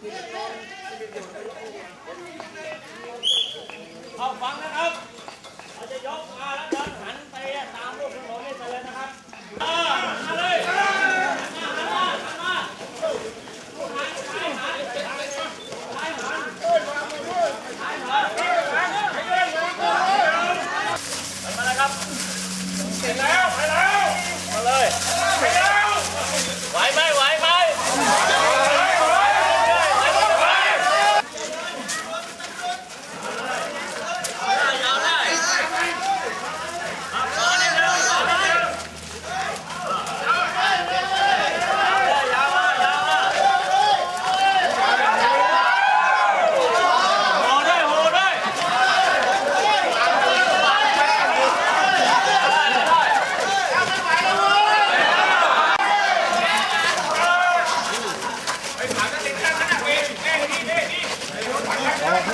เอาฟังนะครับเราจะยกมาแล้วเดินหันไปตามรูปถนนนี่ไปเลยนะครับอ่ามาเลยหันมาหันม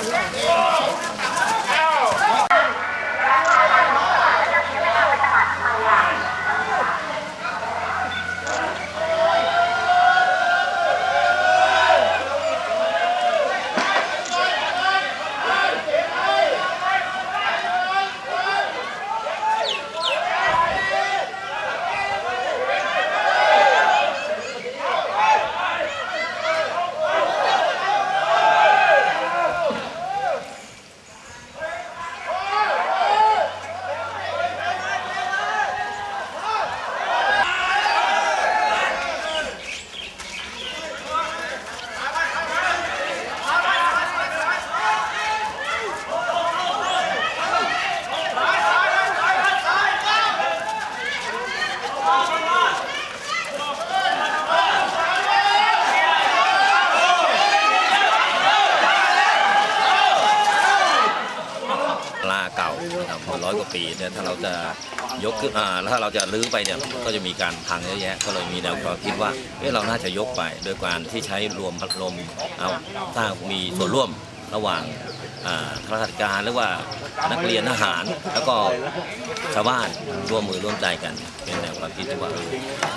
Yeah. Yeah. ลาเก่านะครับร้อยกว่าปีเนี่ยถ้าเราจะยกขึ้นอ่าถ้าเราจะรื้อไปเนี่ยก็จะมีการพังเยอะแยะ ก็เลยมีแนวความคิดว่าเอ๊ะเราน่าจะยกไปโดยการที่ใช้รวมพัดลมเอาถ้ามีส่วนร่วมระหว่างอ่าข้าราชการหรือว่านักเรียนทหาร แล้วก็ชาวบ้านร่วมมือร่วมใจกัน เป็นแนวความคิดที่ว่า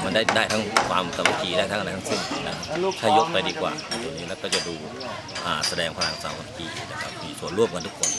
มันได้ได้ทั้งความสามัคคีได้ทั้งอะไรทั้งสิ้นนะถ้ายกไปดีกว่าตัวนี้แล้วก็จะดูแสดงพลังสามัคคีนะครับมีส่วนร่วมกันทุกคน